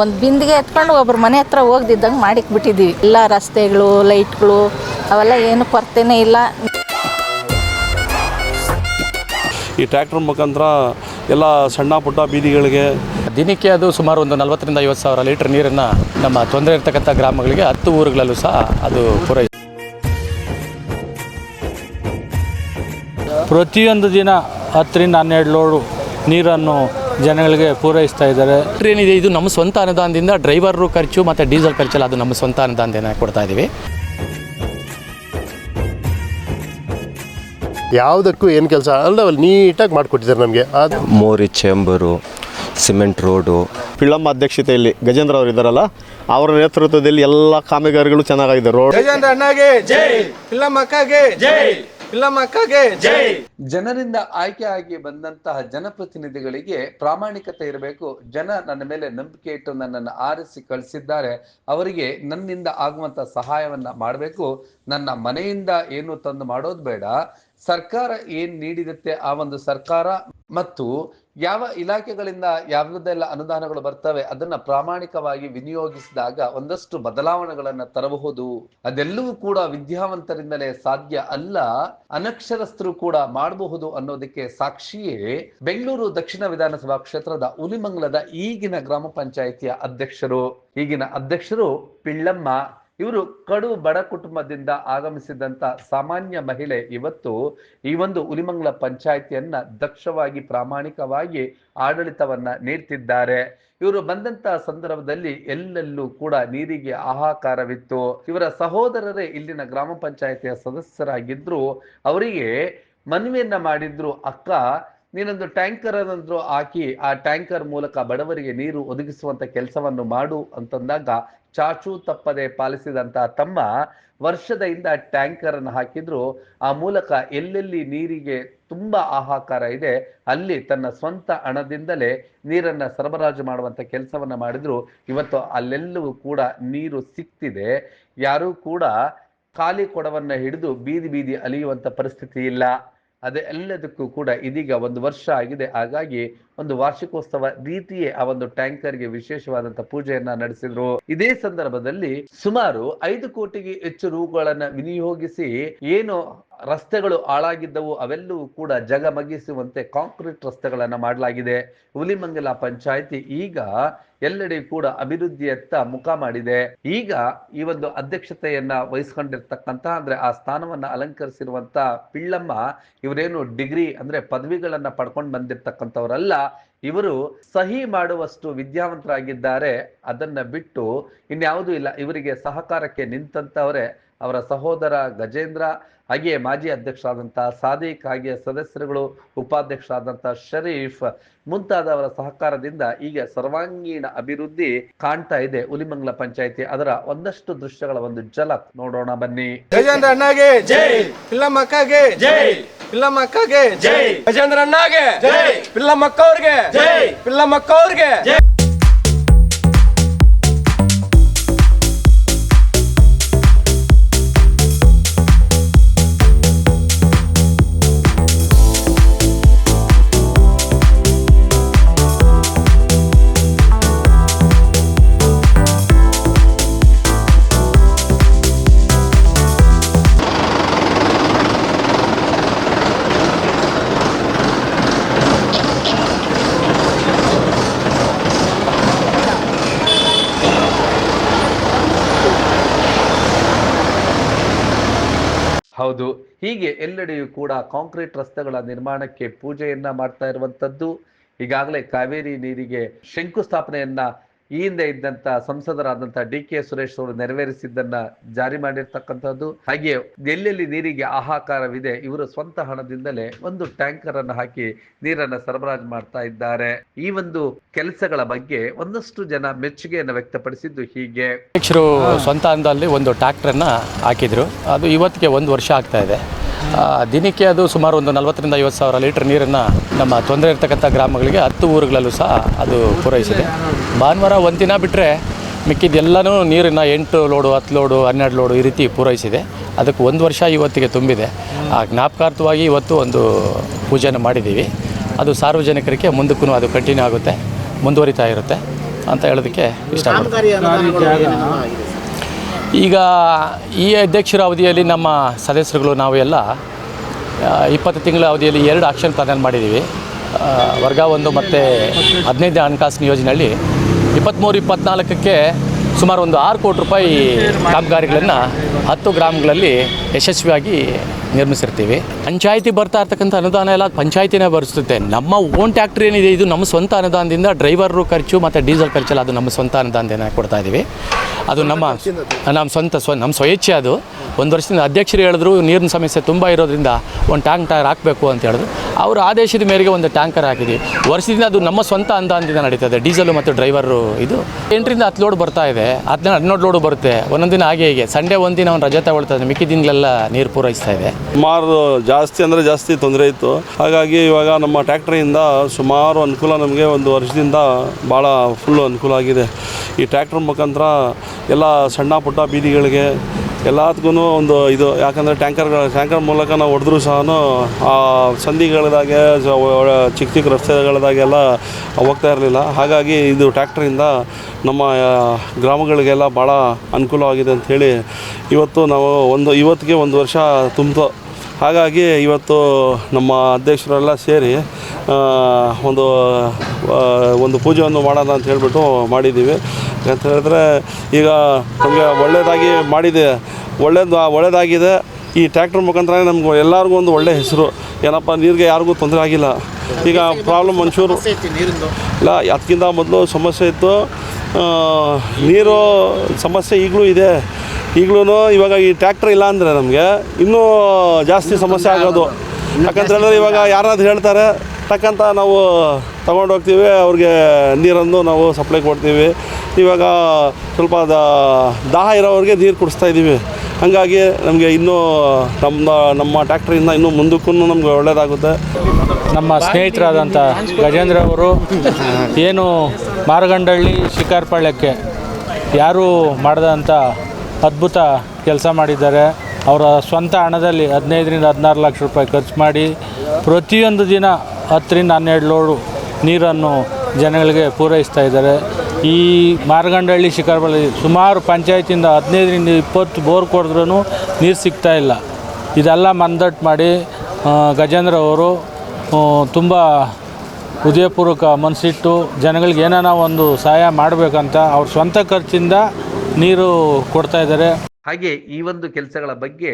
ಒಂದು ಬಿಂದಿಗೆ ಎತ್ಕೊಂಡು ಒಬ್ರು ಮನೆ ಹತ್ರ ಹೋಗ್ದಿದ್ದಂಗೆ ಮಾಡಿಕ್ ಬಿಟ್ಟಿದ್ದೀವಿ ಎಲ್ಲ ರಸ್ತೆಗಳು ಲೈಟ್ಗಳು ಅವೆಲ್ಲ ಏನು ಕೊರತೆನೇ ಇಲ್ಲ. ಈ ಟ್ರ್ಯಾಕ್ಟರ್ ಮುಖಾಂತರ ಎಲ್ಲ ಸಣ್ಣ ಪುಟ್ಟ ಬೀದಿಗಳಿಗೆ ದಿನಕ್ಕೆ ಅದು ಸುಮಾರು ಒಂದು ನಲವತ್ತರಿಂದ ಐವತ್ತು ಸಾವಿರ ಲೀಟರ್ ನೀರನ್ನು ನಮ್ಮ ತೊಂದರೆ ಇರತಕ್ಕಂಥ ಗ್ರಾಮಗಳಿಗೆ ಹತ್ತು ಊರುಗಳಲ್ಲೂ ಸಹ ಅದು ಪೂರೈಸಿ. ಪ್ರತಿಯೊಂದು ದಿನ ಹತ್ತರಿಂದ ಹನ್ನೆರಡು ಲೋಡು ನೀರನ್ನು ಜನಗಳಿಗೆ ಪೂರೈಸ್ತಾ ಇದ್ದಾರೆ. ಏನಿದೆ? ಇದು ನಮ್ಮ ಸ್ವಂತ ಅನುದಾನದಿಂದ ಡ್ರೈವರ್ ಖರ್ಚು ಮತ್ತು ಡೀಸೆಲ್ ಖರ್ಚೆಲ್ಲ ಅದು ನಮ್ಮ ಸ್ವಂತ ಅನುದಾನದಿಂದ ಕೊಡ್ತಾ ಇದ್ದೀವಿ ಯಾವುದಕ್ಕೂ ಏನು ಕೆಲಸ? ಅಲ್ಲ ಅಲ್ಲಿ ನೀಟಾಗಿ ಮಾಡಿಕೊಟ್ಟಿದ್ದಾರೆ ನಮಗೆ. ಅದು ಮೋರಿ ಚೇಂಬರು ಸಿಮೆಂಟ್ ರೋಡು. ಪಿಳ್ಳಮ್ಮ ಅಧ್ಯಕ್ಷತೆಯಲ್ಲಿ ಗಜೇಂದ್ರ ಅವರು ಇದ್ದಾರಲ್ಲ ಅವರ ನೇತೃತ್ವದಲ್ಲಿ ಎಲ್ಲ ಕಾಮಗಾರಿಗಳು ಚೆನ್ನಾಗಿದೆ ರೋಡ್ ಗಜೇಂದ್ರ ಅಣ್ಣಗೆ ಜೈ! ಪಿಳಮ್ಮಕ್ಕಾಗೆ ಜೈ! ಪಿಲ್ಲಮ್ಮಕ್ಕಗೆ ಜೈ. ಜನರಿಂದ ಆಯ್ಕೆ ಆಗಿ ಬಂದಂತಹ ಜನಪ್ರತಿನಿಧಿಗಳಿಗೆ ಪ್ರಾಮಾಣಿಕತೆ ಇರಬೇಕು. ಜನ ನನ್ನ ಮೇಲೆ ನಂಬಿಕೆ ಇಟ್ಟು ನನ್ನನ್ನು ಆರಿಸಿ ಕಳಿಸಿದ್ದಾರೆ. ಅವರಿಗೆ ನನ್ನಿಂದ ಆಗುವಂತ ಸಹಾಯವನ್ನ ಮಾಡಬೇಕು. ನನ್ನ ಮನೆಯಿಂದ ಏನು ತಂದು ಮಾಡೋದು ಬೇಡ. ಸರ್ಕಾರ ಏನ್ ನೀಡಿರುತ್ತೆ ಆ ಒಂದು ಸರ್ಕಾರ ಮತ್ತು ಯಾವ ಇಲಾಖೆಗಳಿಂದ ಯಾವ್ದೆಲ್ಲ ಅನುದಾನಗಳು ಬರ್ತವೆ ಅದನ್ನ ಪ್ರಾಮಾಣಿಕವಾಗಿ ವಿನಿಯೋಗಿಸಿದಾಗ ಒಂದಷ್ಟು ಬದಲಾವಣೆಗಳನ್ನ ತರಬಹುದು. ಅದೆಲ್ಲವೂ ಕೂಡ ವಿದ್ಯಾವಂತರಿಂದಲೇ ಸಾಧ್ಯ ಅಲ್ಲ. ಅನಕ್ಷರಸ್ಥರು ಕೂಡ ಮಾಡಬಹುದು ಅನ್ನೋದಕ್ಕೆ ಸಾಕ್ಷಿಯೇ ಬೆಂಗಳೂರು ದಕ್ಷಿಣ ವಿಧಾನಸಭಾ ಕ್ಷೇತ್ರದ ಉಲಿಮಂಗಲದ ಈಗಿನ ಗ್ರಾಮ ಪಂಚಾಯಿತಿಯ ಅಧ್ಯಕ್ಷರು. ಈಗಿನ ಅಧ್ಯಕ್ಷರು ಪಿಳ್ಳಮ್ಮ. ಇವರು ಕಡು ಬಡ ಕುಟುಂಬದಿಂದ ಆಗಮಿಸಿದಂತ ಸಾಮಾನ್ಯ ಮಹಿಳೆ ಇವತ್ತು ಈ ಒಂದು ಹುಲಿಮಂಗಲ ಪಂಚಾಯಿತಿಯನ್ನ ದಕ್ಷವಾಗಿ ಪ್ರಾಮಾಣಿಕವಾಗಿ ಆಡಳಿತವನ್ನ ನೀಡ್ತಿದ್ದಾರೆ. ಇವರು ಬಂದಂತ ಸಂದರ್ಭದಲ್ಲಿ ಎಲ್ಲೆಲ್ಲೂ ಕೂಡ ನೀರಿಗೆ ಆಹಾಕಾರವಿತ್ತು ಇವರ ಸಹೋದರರೇ ಇಲ್ಲಿನ ಗ್ರಾಮ ಪಂಚಾಯಿತಿಯ ಸದಸ್ಯರಾಗಿದ್ರು. ಅವರಿಗೆ ಮನವಿಯನ್ನ ಮಾಡಿದ್ರು ಅಕ್ಕ. ನೀನೊಂದು ಟ್ಯಾಂಕರ್ ಅನ್ನಂದ್ರು ಹಾಕಿ ಆ ಟ್ಯಾಂಕರ್ ಮೂಲಕ ಬಡವರಿಗೆ ನೀರು ಒದಗಿಸುವಂತ ಕೆಲಸವನ್ನು ಮಾಡು ಅಂತಂದಾಗ ಚಾಚು ತಪ್ಪದೆ ಪಾಲಿಸಿದಂತ ತಮ್ಮ ವರ್ಷದಿಂದ ಟ್ಯಾಂಕರ್ ಅನ್ನು ಹಾಕಿದ್ರು. ಆ ಮೂಲಕ ಎಲ್ಲೆಲ್ಲಿ ನೀರಿಗೆ ತುಂಬಾ ಆಹಾಕಾರ ಇದೆ, ಅಲ್ಲಿ ತನ್ನ ಸ್ವಂತ ಹಣದಿಂದಲೇ ನೀರನ್ನ ಸರಬರಾಜು ಮಾಡುವಂತ ಕೆಲಸವನ್ನ ಮಾಡಿದ್ರು. ಇವತ್ತು ಅಲ್ಲೆಲ್ಲವೂ ಕೂಡ ನೀರು ಸಿಕ್ತಿದೆ. ಯಾರೂ ಕೂಡ ಖಾಲಿ ಕೊಡವನ್ನ ಹಿಡಿದು ಬೀದಿ ಬೀದಿ ಅಲಿಯುವಂತ ಪರಿಸ್ಥಿತಿ ಇಲ್ಲ. ಅದೇ ಎಲ್ಲದಕ್ಕೂ ಕೂಡ ಇದೀಗ ಒಂದು ವರ್ಷ ಆಗಿದೆ. ಹಾಗಾಗಿ ಒಂದು ವಾರ್ಷಿಕೋತ್ಸವ ರೀತಿಯೇ ಆ ಒಂದು ಟ್ಯಾಂಕರ್ಗೆ ವಿಶೇಷವಾದಂತ ಪೂಜೆಯನ್ನ ನಡೆಸಿದ್ರು. ಇದೇ ಸಂದರ್ಭದಲ್ಲಿ ಸುಮಾರು ಐದು ಕೋಟಿಗೆ ಹೆಚ್ಚು ರೂಗಳನ್ನ ವಿನಿಯೋಗಿಸಿ ಏನು ರಸ್ತೆಗಳು ಹಾಳಾಗಿದ್ದವು ಅವೆಲ್ಲವೂ ಕೂಡ ಜಗಮಗಿಸುವಂತೆ ಕಾಂಕ್ರೀಟ್ ರಸ್ತೆಗಳನ್ನ ಮಾಡಲಾಗಿದೆ. ಹುಲಿಮಂಗಲ ಪಂಚಾಯಿತಿ ಈಗ ಎಲ್ಲೆಡೆ ಕೂಡ ಅಭಿವೃದ್ಧಿಯತ್ತ ಮುಖ ಮಾಡಿದೆ. ಈಗ ಈ ಒಂದು ಅಧ್ಯಕ್ಷತೆಯನ್ನ ವಹಿಸ್ಕೊಂಡಿರ್ತಕ್ಕಂತ ಅಂದ್ರೆ ಆ ಸ್ಥಾನವನ್ನ ಅಲಂಕರಿಸಿರುವಂತ ಪಿಳ್ಳಮ್ಮ, ಇವರೇನು ಡಿಗ್ರಿ ಅಂದ್ರೆ ಪದವಿಗಳನ್ನ ಪಡ್ಕೊಂಡು ಬಂದಿರ್ತಕ್ಕಂಥವರಲ್ಲ ಇವರು ಸಹಿ ಮಾಡುವಷ್ಟು ವಿದ್ಯಾವಂತರಾಗಿದ್ದಾರೆ ಅದನ್ನ ಬಿಟ್ಟು ಇನ್ಯಾವುದೂ ಇಲ್ಲ. ಇವರಿಗೆ ಸಹಕಾರಕ್ಕೆ ನಿಂತಂತವರೇ ಅವರ ಸಹೋದರ ಗಜೇಂದ್ರ ಹಾಗೆಯೇ ಮಾಜಿ ಅಧ್ಯಕ್ಷರಾದಂತಹ ಸಾದಿಕ್ ಹಾಗೆಯೇ ಸದಸ್ಯರುಗಳು ಉಪಾಧ್ಯಕ್ಷರಾದಂತಹ ಶರೀಫ್ ಮುಂತಾದವರ ಸಹಕಾರದಿಂದ ಈಗ ಸರ್ವಾಂಗೀಣ ಅಭಿವೃದ್ಧಿ ಕಾಣ್ತಾ ಇದೆ ಹುಲಿಮಂಗಲ ಪಂಚಾಯಿತಿ. ಅದರ ಒಂದಷ್ಟು ದೃಶ್ಯಗಳ ಒಂದು ಜಲಕ್ ನೋಡೋಣ ಬನ್ನಿ. ಗಜೇಂದ್ರ ಅಣ್ಣಗೆ ಜೈ! ಪಿಲ್ಲಮ್ಮಕ್ಕಗೆ ಜೈ ಪಿಲ್ಲಮ್ಮಕ್ಕಗೆ ಜೈ ಗಜೇಂದ್ರ ಅಣ್ಣಗೆ ಜೈ ಪಿಲ್ಲಮ್ಮಕ್ಕವ್ರಿಗೆ ಜೈ ಪಿಲ್ಲಮ್ಮಕ್ಕವ್ರಿಗೆ ಜೈ ಹೌದು. ಹೀಗೆ ಎಲ್ಲೆಡೆಯೂ ಕೂಡ ಕಾಂಕ್ರೀಟ್ ರಸ್ತೆಗಳ ನಿರ್ಮಾಣಕ್ಕೆ ಪೂಜೆಯನ್ನ ಮಾಡ್ತಾ ಇರುವಂತದ್ದು ಈಗಾಗಲೇ ಕಾವೇರಿ ನೀರಿಗೆ ಶಂಕುಸ್ಥಾಪನೆಯನ್ನ ಈ ಹಿಂದೆ ಇದ್ದಂತ ಸಂಸದರಾದಂತಹ ಡಿ ಕೆ ಸುರೇಶ್ ಅವರು ನೆರವೇರಿಸಿದ್ದನ್ನ ಜಾರಿ ಮಾಡಿರ್ತಕ್ಕಂಥದ್ದು. ಹಾಗೆ ಎಲ್ಲೆಲ್ಲಿ ನೀರಿಗೆ ಆಹಾಕಾರವಿದೆ ಇವರು ಸ್ವಂತ ಹಣದಿಂದಲೇ ಒಂದು ಟ್ಯಾಂಕರ್ ಅನ್ನು ಹಾಕಿ ನೀರನ್ನ ಸರಬರಾಜು ಮಾಡ್ತಾ ಇದ್ದಾರೆ. ಈ ಒಂದು ಕೆಲಸಗಳ ಬಗ್ಗೆ ಒಂದಷ್ಟು ಜನ ಮೆಚ್ಚುಗೆಯನ್ನು ವ್ಯಕ್ತಪಡಿಸಿದ್ದು ಹೀಗೆ. ಅಧ್ಯಕ್ಷರು ಸ್ವಂತ ಹಣದಲ್ಲಿ ಒಂದು ಟ್ರ್ಯಾಕ್ಟರ್ನ ಹಾಕಿದ್ರು. ಅದು ಇವತ್ತಿಗೆ ಒಂದು ವರ್ಷ ಆಗ್ತಾ ಇದೆ. ದಿನಕ್ಕೆ ಅದು ಸುಮಾರು ಒಂದು ನಲವತ್ತರಿಂದ ಐವತ್ತು ಸಾವಿರ ಲೀಟರ್ ನೀರನ್ನು ನಮ್ಮ ತೊಂದರೆ ಇರತಕ್ಕಂಥ ಗ್ರಾಮಗಳಿಗೆ ಹತ್ತು ಊರುಗಳಲ್ಲೂ ಸಹ ಅದು ಪೂರೈಸಿದೆ. ಭಾನುವಾರ ಒಂದು ದಿನ ಬಿಟ್ಟರೆ ಮಿಕ್ಕಿದ್ದೆಲ್ಲನೂ ನೀರನ್ನು ಎಂಟು ಲೋಡು, ಹತ್ತು ಲೋಡು, ಹನ್ನೆರಡು ಲೋಡು ಈ ರೀತಿ ಪೂರೈಸಿದೆ. ಅದಕ್ಕೆ ಒಂದು ವರ್ಷ ಇವತ್ತಿಗೆ ತುಂಬಿದೆ. ಆ ಜ್ಞಾಪಕಾರ್ಥವಾಗಿ ಇವತ್ತು ಒಂದು ಪೂಜೆಯನ್ನು ಮಾಡಿದ್ದೀವಿ. ಅದು ಸಾರ್ವಜನಿಕರಿಗೆ ಮುಂದಕ್ಕೂ ಅದು ಕಂಟಿನ್ಯೂ ಆಗುತ್ತೆ, ಮುಂದುವರಿತಾ ಇರುತ್ತೆ ಅಂತ ಹೇಳೋದಕ್ಕೆ ಇಷ್ಟ ಈಗ ಈ ಅಧ್ಯಕ್ಷರ ಅವಧಿಯಲ್ಲಿ ನಮ್ಮ ಸದಸ್ಯರುಗಳು ನಾವು ಎಲ್ಲ ಇಪ್ಪತ್ತು ತಿಂಗಳ ಅವಧಿಯಲ್ಲಿ ಎರಡು ಆಕ್ಷನ್ ಪ್ಲಾನ್ ಮಾಡಿದ್ದೀವಿ. ವರ್ಗ ಒಂದು ಮತ್ತು ಹದಿನೈದನೇ ಹಣಕಾಸಿನ ಯೋಜನೆಯಲ್ಲಿ ಇಪ್ಪತ್ತ್ಮೂರು ಇಪ್ಪತ್ತ್ನಾಲ್ಕಕ್ಕೆ ಸುಮಾರು ಒಂದು ಆರು ಕೋಟಿ ರೂಪಾಯಿ ಕಾಮಗಾರಿಗಳನ್ನು ಹತ್ತು ಗ್ರಾಮಗಳಲ್ಲಿ ಯಶಸ್ವಿಯಾಗಿ ನಿರ್ಮಿಸಿರ್ತೀವಿ. ಪಂಚಾಯಿತಿ ಬರ್ತಾ ಇರ್ತಕ್ಕಂಥ ಅನುದಾನ ಎಲ್ಲ ಪಂಚಾಯತಿನೇ ಬರಿಸುತ್ತೆ. ನಮ್ಮ ಓನ್ ಟ್ಯಾಕ್ಟ್ರಿ ಏನಿದೆ, ಇದು ನಮ್ಮ ಸ್ವಂತ ಅನುದಾನದಿಂದ ಡ್ರೈವರ್ ಖರ್ಚು ಮತ್ತು ಡೀಸೆಲ್ ಖರ್ಚೆಲ್ಲ ಅದು ನಮ್ಮ ಸ್ವಂತ ಅನುದಾನದಿಂದ ಕೊಡ್ತಾ ಇದ್ದೀವಿ ಅದು ನಮ್ಮ ನಮ್ಮ ಸ್ವಂತ ಸ್ವ, ನಮ್ಮ ಸ್ವಯಚ್ಛೆ ಅದು. ಒಂದು ವರ್ಷದಿಂದ ಅಧ್ಯಕ್ಷರು ಹೇಳಿದ್ರು, ನೀರಿನ ಸಮಸ್ಯೆ ತುಂಬ ಇರೋದ್ರಿಂದ ಒಂದು ಟ್ಯಾಂಕ್ ಟೈರ್ ಹಾಕಬೇಕು ಅಂತ ಹೇಳಿದ್ರು. ಅವರ ಆದೇಶದ ಮೇರೆಗೆ ಒಂದು ಟ್ಯಾಂಕರ್ ಹಾಕಿದ್ವಿ. ವರ್ಷದಿಂದ ಅದು ನಮ್ಮ ಸ್ವಂತ ಅನುದಾನದಿಂದ ನಡೀತದೆ ಡೀಸೆಲು ಮತ್ತು ಡ್ರೈವರು ಇದು. ಎಂಟರಿಂದ ಹತ್ತು ಲೋಡ್ ಬರ್ತಾ ಇದೆ ಹದಿನ ಹದಿನೇಳು ಲೋಡು ಬರುತ್ತೆ. ಒಂದೊಂದು ದಿನ ಹಾಗೆ ಹೀಗೆ. ಸಂಡೇ ಒಂದಿನ ಅವ್ನು ರಜೆ ತಗೊಳ್ತಾ ಮಿಕ್ಕಿ ದಿನಗಳೆಲ್ಲ ನೀರು ಪೂರೈಸ್ತಾ ಇದೆ. ಸುಮಾರು ಜಾಸ್ತಿ ಅಂದರೆ ಜಾಸ್ತಿ ತೊಂದರೆ ಇತ್ತು. ಹಾಗಾಗಿ ಇವಾಗ ನಮ್ಮ ಟ್ಯಾಕ್ಟ್ರಿಯಿಂದ ಸುಮಾರು ಅನುಕೂಲ ನಮಗೆ ಒಂದು ವರ್ಷದಿಂದ ಭಾಳ ಫುಲ್ಲು ಅನುಕೂಲ ಆಗಿದೆ. ಈ ಟ್ಯಾಕ್ಟ್ರ್ ಮುಖಾಂತರ ಎಲ್ಲ ಸಣ್ಣ ಪುಟ್ಟ ಬೀದಿಗಳಿಗೆ ಎಲ್ಲದಕ್ಕೂ ಒಂದು ಇದು, ಯಾಕಂದರೆ ಟ್ಯಾಂಕರ್ಗಳ ಟ್ಯಾಂಕರ್ ಮೂಲಕ ನಾವು ಹೊಡೆದ್ರೂ ಸಹ ಆ ಸಂಧಿಗಳದಾಗೆ ಚಿಕ್ಕ ಚಿಕ್ಕ ರಸ್ತೆಗಳದಾಗೆಲ್ಲ ಹೋಗ್ತಾ ಇರಲಿಲ್ಲ. ಹಾಗಾಗಿ ಇದು ಟ್ಯಾಕ್ಟ್ರಿಂದ ನಮ್ಮ ಗ್ರಾಮಗಳಿಗೆಲ್ಲ ಭಾಳ ಅನುಕೂಲವಾಗಿದೆ ಅಂಥೇಳಿ ಇವತ್ತು ನಾವು ಒಂದು, ಇವತ್ತಿಗೆ ಒಂದು ವರ್ಷ ತುಂಬಿತು. ಹಾಗಾಗಿ ಇವತ್ತು ನಮ್ಮ ಅಧ್ಯಕ್ಷರೆಲ್ಲ ಸೇರಿ ಒಂದು ಒಂದು ಪೂಜೆಯನ್ನು ಮಾಡೋಣ ಅಂತ ಹೇಳಿಬಿಟ್ಟು ಮಾಡಿದ್ದೀವಿ. ಅಂತ ಹೇಳಿದ್ರೆ ಈಗ ನಮಗೆ ಒಳ್ಳೆಯದಾಗಿ ಮಾಡಿದೆ. ಒಳ್ಳೇದು ಒಳ್ಳೆಯದಾಗಿದೆ ಈ ಟ್ಯಾಕ್ಟ್ರ್ ಮುಖಾಂತರ ನಮ್ಗೆ ಎಲ್ಲರಿಗೂ ಒಂದು ಒಳ್ಳೆಯ ಹೆಸರು. ಏನಪ್ಪ ನೀರಿಗೆ ಯಾರಿಗೂ ತೊಂದರೆ ಆಗಿಲ್ಲ. ಈಗ ಪ್ರಾಬ್ಲಮ್ ಒಂಚೂರು ಇಲ್ಲ ಅದಕ್ಕಿಂತ ಮೊದಲು ಸಮಸ್ಯೆ ಇತ್ತು. ನೀರು ಸಮಸ್ಯೆ ಈಗಲೂ ಇದೆ. ಈಗಲೂ ಇವಾಗ ಈ ಟ್ಯಾಕ್ಟ್ರ್ ಇಲ್ಲ ಅಂದರೆ ನಮಗೆ ಇನ್ನೂ ಜಾಸ್ತಿ ಸಮಸ್ಯೆ ಆಗೋದು. ಯಾಕಂತ ಹೇಳಿದ್ರೆ ಇವಾಗ ಯಾರಾದ್ರೂ ಹೇಳ್ತಾರೆ ಟಕ್ಕಂತ ನಾವು ತಗೊಂಡು ಹೋಗ್ತೀವಿ, ಅವ್ರಿಗೆ ನೀರನ್ನು ನಾವು ಸಪ್ಲೈ ಕೊಡ್ತೀವಿ. ಇವಾಗ ಸ್ವಲ್ಪ ದಾಹ ಇರೋವ್ರಿಗೆ ನೀರು ಕುಡಿಸ್ತಾ ಇದ್ದೀವಿ ಹಾಗಾಗಿ ನಮಗೆ ಇನ್ನೂ ನಮ್ಮ ನಮ್ಮ ಟ್ಯಾಕ್ಟ್ರಿಯಿಂದ ಇನ್ನೂ ಮುಂದಕ್ಕೂ ನಮ್ಗೆ ಒಳ್ಳೆಯದಾಗುತ್ತೆ ನಮ್ಮ ಸ್ನೇಹಿತರಾದಂಥ ಗಜೇಂದ್ರ ಅವರು ಏನು ಮಾರಗಂಡಳ್ಳಿ ಶಿಕಾರ್ಪಾಳ್ಯಕ್ಕೆ ಯಾರು ಮಾಡಿದಂಥ ಅದ್ಭುತ ಕೆಲಸ ಮಾಡಿದ್ದಾರೆ. ಅವರ ಸ್ವಂತ ಹಣದಲ್ಲಿ ಹದಿನೈದರಿಂದ ಹದಿನಾರು ಲಕ್ಷ ರೂಪಾಯಿ ಖರ್ಚು ಮಾಡಿ ಪ್ರತಿಯೊಂದು ದಿನ ಹತ್ತರಿಂದ ಹನ್ನೆರಡು ಲೋಡು ನೀರನ್ನು ಜನಗಳಿಗೆ ಪೂರೈಸ್ತಾ ಇದ್ದಾರೆ. ಈ ಮಾರ್ಗಂಡಹಳ್ಳಿ ಶಿಖರಬಳ್ಳಿ ಸುಮಾರು ಪಂಚಾಯತಿಂದ ಹದಿನೈದರಿಂದ ಇಪ್ಪತ್ತು ಬೋರ್ ಕೊಡಿದ್ರೂ ನೀರು ಸಿಗ್ತಾ ಇಲ್ಲ. ಇದೆಲ್ಲ ಮಂದಟ್ಟು ಮಾಡಿ ಗಜೇಂದ್ರ ಅವರು ತುಂಬ ಹೃದಯಪೂರ್ವಕ ಮನಸ್ಸಿಟ್ಟು ಜನಗಳಿಗೆ ಏನಾನ ಒಂದು ಸಹಾಯ ಮಾಡಬೇಕಂತ ಅವ್ರ ಸ್ವಂತ ಖರ್ಚಿಂದ ನೀರು ಕೊಡ್ತಾ ಇದ್ದಾರೆ. ಹಾಗೆ ಈ ಒಂದು ಕೆಲಸಗಳ ಬಗ್ಗೆ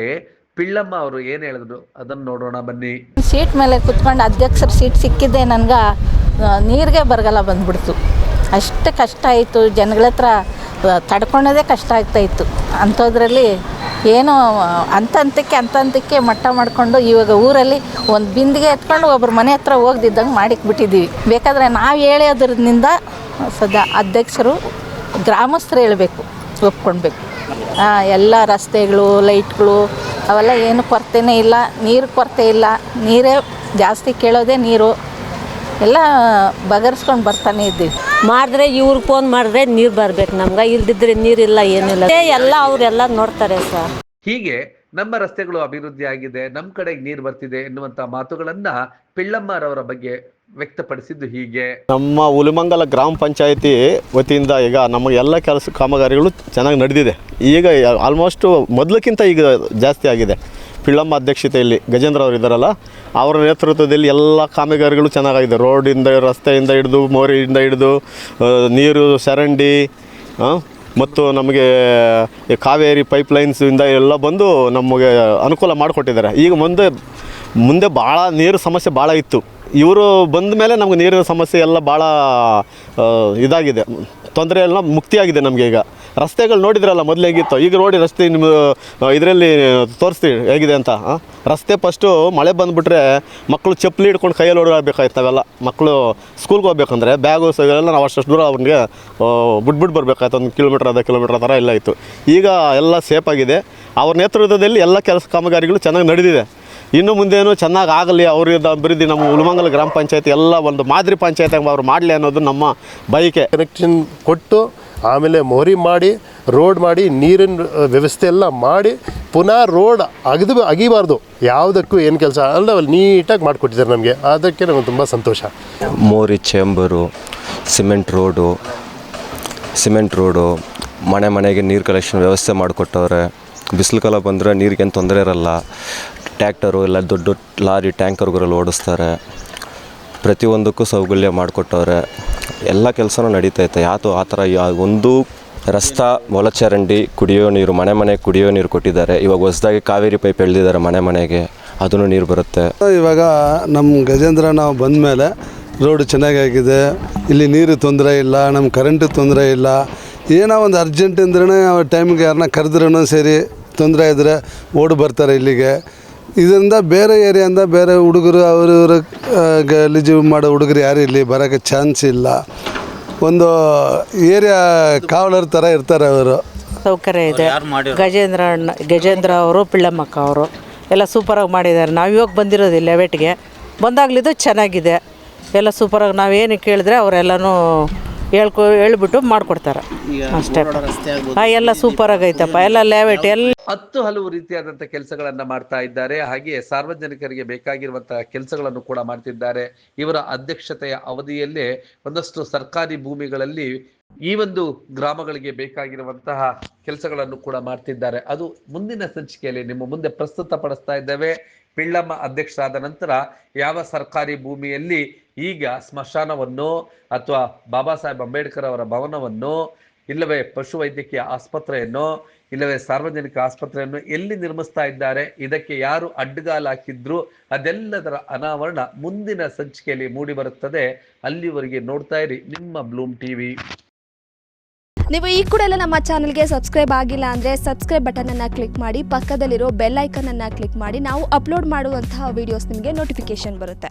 ಪಿಳ್ಳಮ್ಮ ಅವರು ಏನ್ ಹೇಳಿದ್ರು? ಅದನ್ನು ನೋಡೋಣ, ಬನ್ನಿ. ಸೀಟ್ ಮೇಲೆ ಕುತ್ಕೊಂಡು ಅಧ್ಯಕ್ಷರ ಸೀಟ್ ಸಿಕ್ಕಿದ್ದೆ ನನಗೆ ನೀರಿಗೆ ಬರಗಾಲ ಬಂದ್ಬಿಡ್ತು. ಅಷ್ಟು ಕಷ್ಟ ಆಯಿತು. ಜನಗಳ ಹತ್ರ ತಡ್ಕೊಳ್ಳೋದೇ ಕಷ್ಟ ಆಗ್ತಾಯಿತ್ತು ಅಂಥದ್ರಲ್ಲಿ ಏನೋ ಅಂತಂತಕ್ಕೆ ಅಂತಂತಕ್ಕೆ ಮಟ್ಟ ಮಾಡಿಕೊಂಡು ಇವಾಗ ಊರಲ್ಲಿ ಒಂದು ಬಿಂದಿಗೆ ಎತ್ಕೊಂಡು ಒಬ್ರ ಮನೆ ಹತ್ರ ಹೋಗ್ದಿದ್ದಂಗೆ ಮಾಡಿಕ್ಬಿಟ್ಟಿದ್ದೀವಿ ಬೇಕಾದರೆ ನಾವು ಹೇಳೋದ್ರಿಂದ ಸದಾ ಅಧ್ಯಕ್ಷರು, ಗ್ರಾಮಸ್ಥರು ಹೇಳಬೇಕು, ಒಪ್ಕೊಳ್ಬೇಕು. ಎಲ್ಲ ರಸ್ತೆಗಳು, ಲೈಟ್ಗಳು ಅವೆಲ್ಲ ಏನು ಕೊರತೆನೇ ಇಲ್ಲ ನೀರು ಕೊರತೆ ಇಲ್ಲ ನೀರೇ ಜಾಸ್ತಿ ಕೇಳೋದೇ ನೀರು. ಎಲ್ಲ ಬಗರ್ಸ್ಕೊಂಡು ಬರ್ತಾನೆ ಇದ್ದೀವಿ. ಮಾಡಿದ್ರೆ ಇವ್ರಿಗೆ ಫೋನ್ ಮಾಡಿದ್ರೆ ನೀರು ಬರ್ಬೇಕು ನಮ್ಗೆ ಇಲ್ದಿದ್ರೆ ನೀರಿಲ್ಲ ಏನಿಲ್ಲ. ಎಲ್ಲ ಅವರೆಲ್ಲ ನೋಡ್ತಾರೆ ಸರ್. ಹೀಗೆ ನಮ್ಮ ರಸ್ತೆಗಳು ಅಭಿವೃದ್ಧಿ ಆಗಿದೆ ನಮ್ಮ ಕಡೆಗೆ ನೀರು ಬರ್ತಿದೆ ಎನ್ನುವಂತ ಮಾತುಗಳನ್ನ ಪಿಳ್ಳಮ್ಮರವರ ಬಗ್ಗೆ ವ್ಯಕ್ತಪಡಿಸಿದ್ದು ಹೀಗೆ. ನಮ್ಮ ಹುಲಿಮಂಗಲ ಗ್ರಾಮ ಪಂಚಾಯತಿ ವತಿಯಿಂದ ಈಗ ನಮ್ಮ ಎಲ್ಲ ಕೆಲಸ ಕಾಮಗಾರಿಗಳು ಚೆನ್ನಾಗಿ ನಡೆದಿದೆ. ಈಗ ಆಲ್ಮೋಸ್ಟು ಮೊದಲಕ್ಕಿಂತ ಈಗ ಜಾಸ್ತಿ ಆಗಿದೆ. ಪಿಳ್ಳಮ್ಮ ಅಧ್ಯಕ್ಷತೆಯಲ್ಲಿ ಗಜೇಂದ್ರ ಅವರು ಇದ್ದಾರಲ್ಲ, ಅವರ ನೇತೃತ್ವದಲ್ಲಿ ಎಲ್ಲ ಕಾಮಗಾರಿಗಳು ಚೆನ್ನಾಗಿದೆ ರೋಡಿಂದ, ರಸ್ತೆಯಿಂದ ಹಿಡಿದು, ಮೋರಿಯಿಂದ ಹಿಡಿದು ನೀರು ಚರಂಡಿ ಮತ್ತು ನಮಗೆ ಕಾವೇರಿ ಪೈಪ್ಲೈನ್ಸಿಂದ ಎಲ್ಲ ಬಂದು ನಮಗೆ ಅನುಕೂಲ ಮಾಡಿಕೊಟ್ಟಿದ್ದಾರೆ. ಈಗ ಮುಂದೆ ಮುಂದೆ ಭಾಳ ನೀರು ಸಮಸ್ಯೆ ಭಾಳ ಇತ್ತು. ಇವರು ಬಂದ ಮೇಲೆ ನಮ್ಗೆ ನೀರಿನ ಸಮಸ್ಯೆ ಎಲ್ಲ ಭಾಳ ಇದಾಗಿದೆ. ತೊಂದರೆ ಎಲ್ಲ ಮುಕ್ತಿಯಾಗಿದೆ ನಮಗೆ ಈಗ. ರಸ್ತೆಗಳು ನೋಡಿದ್ರಲ್ಲ ಮೊದಲು ಹೇಗಿತ್ತು? ಈಗ ನೋಡಿ ರಸ್ತೆ ನಿಮ್ಮ ಇದರಲ್ಲಿ ತೋರಿಸ್ತೀವಿ ಹೇಗಿದೆ ಅಂತ. ರಸ್ತೆ ಫಸ್ಟು ಮಳೆ ಬಂದುಬಿಟ್ರೆ ಮಕ್ಕಳು ಚಪ್ಪಲಿ ಹಿಡ್ಕೊಂಡು ಕೈಯಲ್ಲಿ ಓಡಾಡಬೇಕಾಯ್ತು ನಾವೆಲ್ಲ ಮಕ್ಕಳು ಸ್ಕೂಲ್ಗೆ ಹೋಗ್ಬೇಕಂದ್ರೆ ಬ್ಯಾಗು ಎಲ್ಲ ನಾವು ಅಷ್ಟು ದೂರ ಅವ್ರಿಗೆ ಬಿಟ್ಬಿಟ್ಟು ಬರಬೇಕಾಯ್ತು. ಒಂದು ಕಿಲೋಮೀಟ್ರ್ ಅರ್ಧ ಕಿಲೋಮೀಟ್ರ್ ಥರ ಎಲ್ಲ ಇತ್ತು. ಈಗ ಎಲ್ಲ ಸೇಫ್ ಆಗಿದೆ. ಅವ್ರ ನೇತೃತ್ವದಲ್ಲಿ ಎಲ್ಲ ಕೆಲಸ ಕಾಮಗಾರಿಗಳು ಚೆನ್ನಾಗಿ ನಡೆದಿದೆ. ಇನ್ನು ಮುಂದೇನು ಚೆನ್ನಾಗಿ ಆಗಲಿ ಅವ್ರಿಗೆ ಅಭಿವೃದ್ಧಿ ನಮ್ಮ ಉಲಮಂಗಲ ಗ್ರಾಮ ಪಂಚಾಯತಿ ಎಲ್ಲ ಒಂದು ಮಾದರಿ ಪಂಚಾಯತ್ ಅವ್ರು ಮಾಡಲಿ ಅನ್ನೋದು ನಮ್ಮ ಬಯಕೆ. ಕನೆಕ್ಷನ್ ಕೊಟ್ಟು ಆಮೇಲೆ ಮೋರಿ ಮಾಡಿ ರೋಡ್ ಮಾಡಿ ನೀರಿನ ವ್ಯವಸ್ಥೆ ಎಲ್ಲ ಮಾಡಿ ಪುನಃ ರೋಡ್ ಅಗದು ಅಗಿಬಾರ್ದು. ಯಾವುದಕ್ಕೂ ಏನು ಕೆಲಸ ಅಲ್ಲ ನೀಟಾಗಿ ಮಾಡಿಕೊಟ್ಟಿದ್ದಾರೆ ನಮಗೆ. ಅದಕ್ಕೆ ನಮಗೆ ತುಂಬ ಸಂತೋಷ. ಮೋರಿ chamber cement road cement road ಮನೆ ಮನೆಗೆ ನೀರು ಕಲೆಕ್ಷನ್ ವ್ಯವಸ್ಥೆ ಮಾಡಿಕೊಟ್ಟವ್ರೆ. ಬಿಸಿಲು ಕಾಲ ಬಂದರೆ ನೀರಿಗೇನು ತೊಂದರೆ ಇರಲ್ಲ. ಟ್ಯಾಕ್ಟರು ಇಲ್ಲ ದೊಡ್ಡ ದೊಡ್ಡ ಲಾರಿ ಟ್ಯಾಂಕರ್ಗಳಲ್ಲಿ ಓಡಿಸ್ತಾರೆ. ಪ್ರತಿಯೊಂದಕ್ಕೂ ಸೌಗುಲ್ಯ ಮಾಡಿಕೊಟ್ಟವ್ರೆ. ಎಲ್ಲ ಕೆಲಸನೂ ನಡೀತೈತೆ. ಯಾತು ಆ ಥರ ಒಂದು ರಸ್ತಾ ಒಳಚರಂಡಿ ಕುಡಿಯೋ ನೀರು, ಮನೆ ಮನೆ ಕುಡಿಯೋ ನೀರು ಕೊಟ್ಟಿದ್ದಾರೆ. ಇವಾಗ ಹೊಸದಾಗಿ ಕಾವೇರಿ ಪೈಪ್ ಎಳೆದಿದ್ದಾರೆ ಮನೆ ಮನೆಗೆ. ಅದನ್ನು ನೀರು ಬರುತ್ತೆ. ಇವಾಗ ನಮ್ಮ ಗಜೇಂದ್ರ ನಾವು ಬಂದ ಮೇಲೆ ರೋಡ್ ಚೆನ್ನಾಗಾಗಿದೆ. ಇಲ್ಲಿ ನೀರು ತೊಂದರೆ ಇಲ್ಲ ನಮ್ಮ ಕರೆಂಟ್ ತೊಂದರೆ ಇಲ್ಲ. ಏನೋ ಒಂದು ಅರ್ಜೆಂಟ್ ಅಂದ್ರೆ ಟೈಮ್ಗೆ ಯಾರನ್ನ ಕರೆದ್ರೂ ಸರಿ ತೊಂದರೆ ಇದ್ದರೆ ಓಡಿ ಬರ್ತಾರೆ ಇಲ್ಲಿಗೆ. ಇದರಿಂದ ಬೇರೆ ಏರಿಯಿಂದ ಬೇರೆ ಹುಡುಗರು ಅವರು ಇವರು ಗಲೀಜು ಮಾಡೋ ಹುಡುಗರು ಯಾರು ಇಲ್ಲಿ ಬರೋಕ್ಕೆ ಚಾನ್ಸ್ ಇಲ್ಲ. ಒಂದು ಏರಿಯಾ ಕಾವಲರ್ ಥರ ಇರ್ತಾರೆ ಅವರು. ಸೌಕರ್ಯ ಇದೆ. ಗಜೇಂದ್ರ ಅಣ್ಣ ಗಜೇಂದ್ರ ಅವರು ಪಿಳ್ಳಮ್ಮಕ್ಕ ಅವರು ಎಲ್ಲ ಸೂಪರಾಗಿ ಮಾಡಿದ್ದಾರೆ. ನಾವು ಇವಾಗ ಬಂದಿರೋದು ಲೆವೆಟ್ಗೆ ಬಂದಾಗಲಿದ್ದು ಚೆನ್ನಾಗಿದೆ. ಎಲ್ಲ ಸೂಪರಾಗಿ ನಾವೇನು ಕೇಳಿದ್ರೆ ಅವರೆಲ್ಲನೂ ಹೇಳ್ಕೊ ಹೇಳ್ಬಿಟ್ಟು ಮಾಡಿಕೊಡ್ತಾರೆ. ಅಷ್ಟೇ. ಹಾಂ ಎಲ್ಲ ಸೂಪರ್ ಆಗೈತಪ್ಪ. ಎಲ್ಲ ಲೇಔಟ್ ಎಲ್ಲ ಹತ್ತು ಹಲವು ರೀತಿಯಾದಂತಹ ಕೆಲಸಗಳನ್ನ ಮಾಡ್ತಾ ಇದ್ದಾರೆ. ಹಾಗೆ ಸಾರ್ವಜನಿಕರಿಗೆ ಬೇಕಾಗಿರುವಂತಹ ಕೆಲಸಗಳನ್ನು ಕೂಡ ಮಾಡ್ತಿದ್ದಾರೆ. ಇವರ ಅಧ್ಯಕ್ಷತೆಯ ಅವಧಿಯಲ್ಲೇ ಒಂದಷ್ಟು ಸರ್ಕಾರಿ ಭೂಮಿಗಳಲ್ಲಿ ಈ ಒಂದು ಗ್ರಾಮಗಳಿಗೆ ಬೇಕಾಗಿರುವಂತಹ ಕೆಲಸಗಳನ್ನು ಕೂಡ ಮಾಡ್ತಿದ್ದಾರೆ. ಅದು ಮುಂದಿನ ಸಂಚಿಕೆಯಲ್ಲಿ ನಿಮ್ಮ ಮುಂದೆ ಪ್ರಸ್ತುತ ಪಡಿಸ್ತಾ ಇದ್ದೇವೆ. ಪಿಳ್ಳಮ್ಮ ಅಧ್ಯಕ್ಷರಾದ ನಂತರ ಯಾವ ಸರ್ಕಾರಿ ಭೂಮಿಯಲ್ಲಿ ಈಗ ಸ್ಮಶಾನವನ್ನು ಅಥವಾ ಬಾಬಾ ಸಾಹೇಬ್ ಅಂಬೇಡ್ಕರ್ ಅವರ ಭವನವನ್ನು, ಇಲ್ಲವೇ ಪಶು ವೈದ್ಯಕೀಯ ಆಸ್ಪತ್ರೆಯನ್ನು, ಇಲ್ಲವೇ ಸಾರ್ವಜನಿಕ ಆಸ್ಪತ್ರೆಯನ್ನು ಎಲ್ಲಿ ನಿರ್ಮಿಸ್ತಾ ಇದ್ದಾರೆ, ಇದಕ್ಕೆ ಯಾರು ಅಡ್ಡಗಾಲ ಹಾಕಿದ್ರು, ಅದೆಲ್ಲದರ ಅನಾವರಣ ಮುಂದಿನ ಸಂಚಿಕೆಯಲ್ಲಿ ಮೂಡಿ ಬರುತ್ತದೆ ಅಲ್ಲಿವರೆಗೆ ನೋಡ್ತಾ ಇರಿ ನಿಮ್ಮ ಬ್ಲೂಮ್ ಟಿವಿ. ನೀವು ಈ ಕೂಡ ಎಲ್ಲ ನಮ್ಮ ಚಾನಲ್ಗೆ ಸಬ್ಸ್ಕ್ರೈಬ್ ಆಗಿಲ್ಲ ಅಂದರೆ ಸಬ್ಸ್ಕ್ರೈಬ್ ಬಟನನ್ನು ಕ್ಲಿಕ್ ಮಾಡಿ, ಪಕ್ಕದಲ್ಲಿರೋ ಬೆಲ್ ಐಕನನ್ನು ಕ್ಲಿಕ್ ಮಾಡಿ, ನಾವು ಅಪ್ಲೋಡ್ ಮಾಡುವಂತಹ ವಿಡಿಯೋಸ್ ನಿಮಗೆ ನೋಟಿಫಿಕೇಶನ್ ಬರುತ್ತೆ.